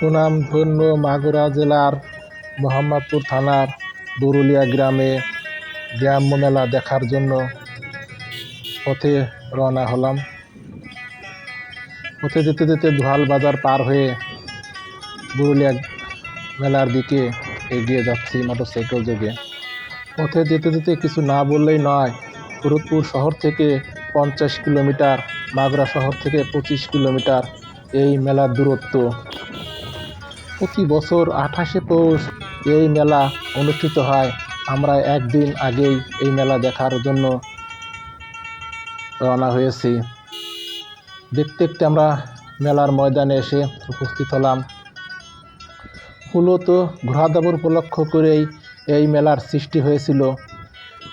সুনামধন্য মাগুরা জেলার মোহাম্মদপুর থানার বরুলিয়া গ্রামে গ্রাম্য মেলা দেখার জন্য পথে রওনা হলাম। পথে যেতে যেতে ধোয়াল বাজার পার হয়ে পুরুলিয়া মেলার দিকে এগিয়ে যাচ্ছি মোটরসাইকেল যোগে। পথে যেতে যেতে কিছু না বললেই নয় ফরিদপুর শহর থেকে পঞ্চাশ কিলোমিটার, মাগুরা শহর থেকে পঁচিশ কিলোমিটার এই মেলার দূরত্ব প্রতি বছর আঠাশে পৌষ এই মেলা অনুষ্ঠিত হয়। আমরা একদিন আগেই এই মেলা দেখার জন্য রওনা হয়েছি। দেখতে দেখতে আমরা মেলার ময়দানে এসে উপস্থিত হলাম। মূলত ঘোড়াদাবর উপলক্ষ করেই এই মেলার সৃষ্টি হয়েছিল।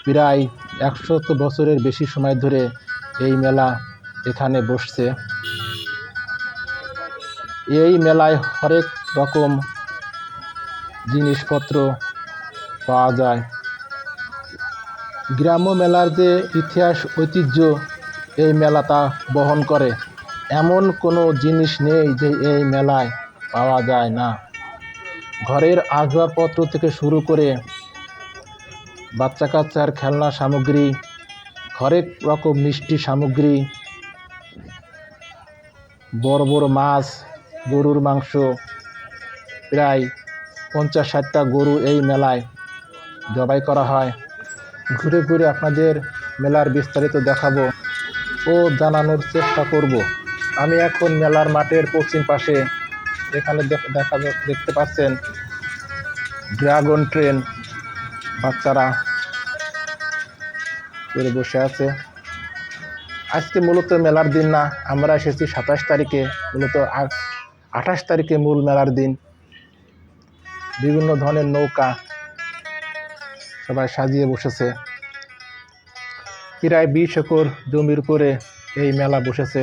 প্রায় একশত বছরের বেশি সময় ধরে এই মেলা এখানে বসছে। এই মেলায় হরেক রকম জিনিসপত্র পাওয়া যায়। গ্রাম্য মেলার যে ইতিহাস, ঐতিহ্য, এই মেলা তা বহন করে। এমন কোনো জিনিস নেই যে এই মেলায় পাওয়া যায় না। ঘরের আসবাবপত্র থেকে শুরু করে বাচ্চা কাচ্চার খেলনা সামগ্রী, হরেক রকম মিষ্টি সামগ্রী, বড় বড় মাছ, গরুর মাংস প্রায় পঞ্চাশ ষাটটা গরু এই মেলায় জবাই করা হয়। ঘুরে ঘুরে আপনাদের মেলার বিস্তারিত দেখাবো ও জানানোর চেষ্টা করব। আমি এখন মেলার মাঠের পশ্চিম পাশে এখানে দেখা দেখতে পাচ্ছেন ড্রাগন ট্রেন বাচ্চারা করে বসে আছে। আজকে মূলত মেলার দিন না, আমরা এসেছি সাতাশ তারিখে, মূলত আঠাশ তারিখে মূল মেলার দিন। বিভিন্ন ধরনের নৌকা সবাই সাজিয়ে বসেছে। প্রায় বিশ একর জমির উপরে এই মেলা বসেছে।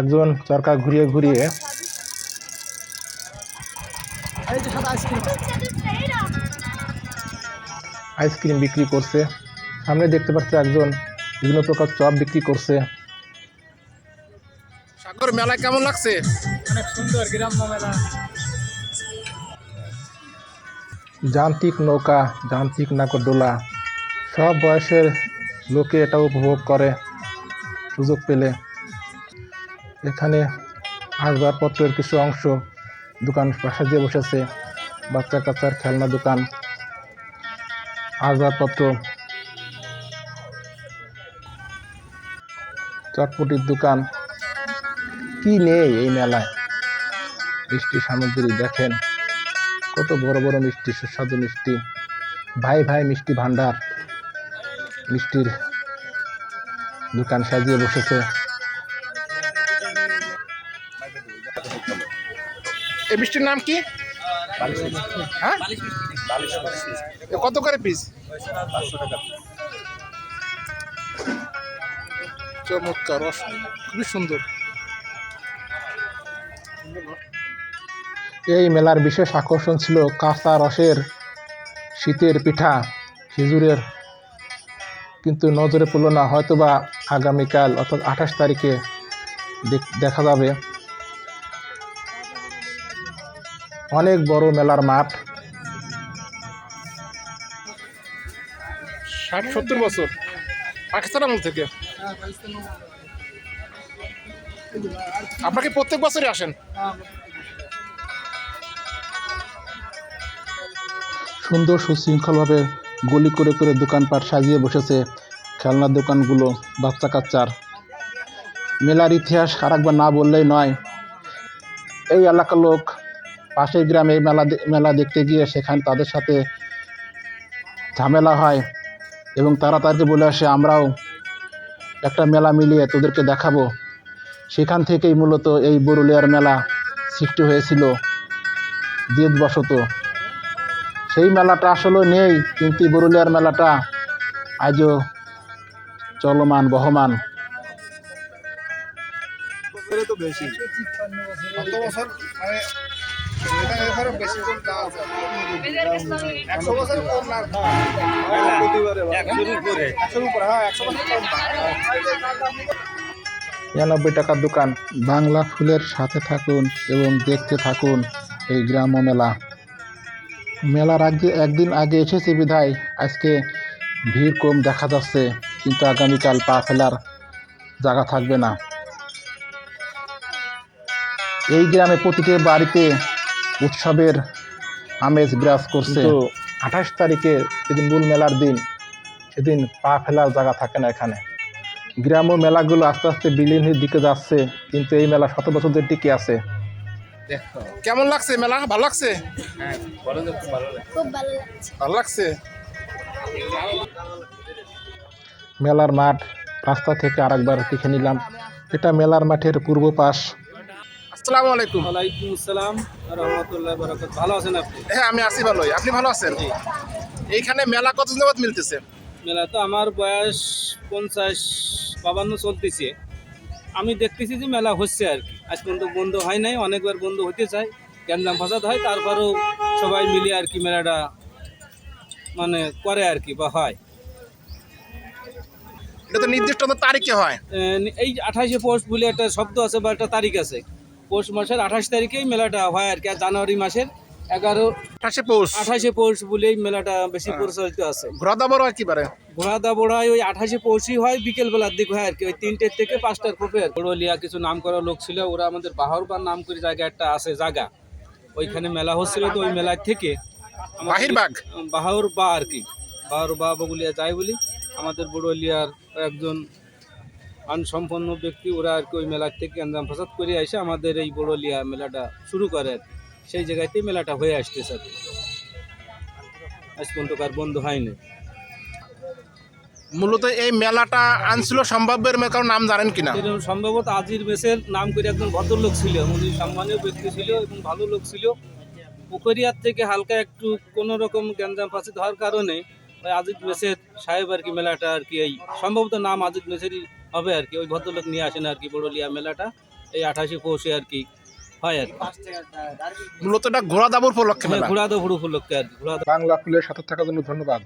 একজন চরকা ঘুরিয়ে ঘুরিয়ে আইসক্রিম বিক্রি করছে। সামনে দেখতে পাচ্ছি একজন বিভিন্ন প্রকার চপ বিক্রি করছে। সাগর মেলা কেমন লাগছে? অনেক সুন্দর গ্রাম্য মেলা। যান্ত্রিক নৌকা, যান্ত্রিক নাগরদোলা, সব বয়সের লোকে এটা উপভোগ করে, সুযোগ পেলে। এখানে আসবাবপত্রের কিছু অংশ, দোকান সাজিয়ে বসেছে বাচ্চা কাচ্চার খেলনা দোকান, আসবাবপত্র, চটপটির দোকান। কি নেই এই মেলায়? মিষ্টি সামগ্রী দেখেন। কত বড় বড় মিষ্টি, সুস্বাদু মিষ্টি। ভাই ভাই মিষ্টি ভান্ডার মিষ্টির দোকান সাজিয়ে বসেছে। এই মিষ্টির নাম কি? হ্যাঁ? কত করে পিস চমৎকার খুবই সুন্দর। এই মেলার বিশেষ আকর্ষণ ছিল কাঁচা রসের শীতের পিঠা, খেজুরের। কিন্তু নজরে পড়ল না, হয়তোবা আগামীকাল অর্থাৎ আঠাশ তারিখে দেখা যাবে। অনেক বড় মেলার মাঠ। ষাট সত্তর বছর। পাকিস্তান আমল থেকে। আপনাকে প্রত্যেক বছরই আসেন? সুন্দর সুশৃঙ্খলভাবে গলি করে করে দোকানপাট সাজিয়ে বসেছে খেলনার দোকানগুলো, বাচ্চা কাচ্চার। মেলার ইতিহাস আর একবার না বললেই নয়। এই এলাকার লোক পাশের গ্রামে মেলা মেলা দেখতে গিয়ে সেখানে তাদের সাথে ঝামেলা হয় এবং তারা তাদেরকে বলে আসে, আমরাও একটা মেলা মিলিয়ে তোদেরকে দেখাবো। সেখান থেকেই মূলত এই বরুলিয়ার মেলা সৃষ্টি হয়েছিল। জেদবশত সেই মেলাটা আসলে নেই কিন্তু বরুলিয়ার মেলাটা আজও চলমান বহমান। মানে হ্যাঁ নিরানব্বই টাকার দোকান। বাংলা ফুলের সাথে থাকুন এবং দেখতে থাকুন এই গ্রাম্য মেলা। মেলার আগে একদিন আগে এসেছে বিধায়। আজকে ভিড় কম দেখা যাচ্ছে, কিন্তু আগামীকাল পা ফেলার জায়গা থাকবে না। এই গ্রামে প্রতিটি বাড়িতে উৎসবের আমেজ বিরাজ করছে। তো আঠাশ তারিখে যেদিন মূল মেলার দিন, সেদিন পা ফেলার জায়গা থাকে না এখানে। গ্রাম্য মেলাগুলো আস্তে আস্তে বিলীনের দিকে যাচ্ছে, কিন্তু এই মেলা শত বছর ধরে টিকে আছে। কেমন লাগছে মেলা? ভালো লাগছে? ভালো লাগছে। মেলার মাঠ রাস্তা থেকে আরেকবার দেখে নিলাম। এটা মেলার মাঠের পূর্ব পাশ। আসসালামু আলাইকুম। ওয়ালাইকুম আসসালাম রহমতুল্লাহ বরকত ভালো আছেন আপনি? হ্যাঁ আমি আছি ভালোই। আপনি ভালো আছেন? এইখানে মেলা কত যাবত মিলতেছে? মেলা তো আমার বয়স পঞ্চাশ বাবান্ন চলতেছে। আমি দেখতেছি যে মেলা হচ্ছে আর কি। আজ পর্যন্ত বন্ধ হয় নাই অনেকবার বন্ধ হতে চায়। গ্যাঞ্জাম ফাসাদ হয় তারপরেও সবাই মিলে আর কি মেলাটা মানে করে আর কি বা হয়। এটা তো নির্দিষ্ট তারিখে হয়। এই আঠাশে পৌষ বলে একটা শব্দ আছে বা একটা তারিখ আছে। পৌষ মাসের আঠাশ তারিখেই মেলাটা হয় আর কি আর জানুয়ারি মাসের এগারো আঠাশে পৌষ। আঠাশে পৌষ বলেই মেলাটা বেশি প্রচলিত আছে। দাবার হয় কি পারে ঘোড়া দাবড়ায় ওই আঠাশে পৌঁছি হয় বিকেল বেলার দিক হয় আর কি ওই তিনটের থেকে পাঁচটার পরে বড়লিয়া কিছু নাম করা লোক ছিল ওরা আমাদের বাহরবার নাম করে জায়গা একটা আছে জায়গা ওইখানে মেলা হচ্ছিল তো ওই মেলার থেকে বাহিরবাগ? বাহাউর বা আর কি বাহাউর বা বগুলিয়া যায় বলি আমাদের বড়লিয়ার একজন আনসম্পন্ন ব্যক্তি ওরা আর কি ওই মেলার থেকে আন্দাম ফাসাদ করে এসে আমাদের এই বড়লিয়া মেলাটা শুরু করে আর কি। সেই জায়গাতেই মেলাটা হয়ে আসতেছে। আজ পর্যন্ত কার বন্ধ হয়নি। মূলত এই মেলাটা আনছিল সম্ভাব্যের কারণ নাম জানেন কিনা? সম্ভবত আজির মেসের নাম করে একজন ভদ্রলোক ছিল উনি সম্মানীয় ব্যক্তি ছিল এবং ভালো লোক ছিল। পুকুরিয়ার থেকে হালকা একটু কোনো রকম গ্যাঞ্জাম ফাঁসি হওয়ার কারণে ওই আজিদ মেসের সাহেব আর কি মেলাটা আর কি এই সম্ভবত নাম আজিদ মেসেরই হবে আর কি। ওই ভদ্রলোক নিয়ে আসেন আর কি বড়লিয়া মেলাটা। এই আঠাশে পৌষে আর কি হয় আর কি। মূলত এটা ঘোড়া দাবুর উপলক্ষে ঘোড়া দাবুর উপলক্ষে আর কি ঘোড়া বাংলা ফুলের সাথে থাকার জন্য ধন্যবাদ।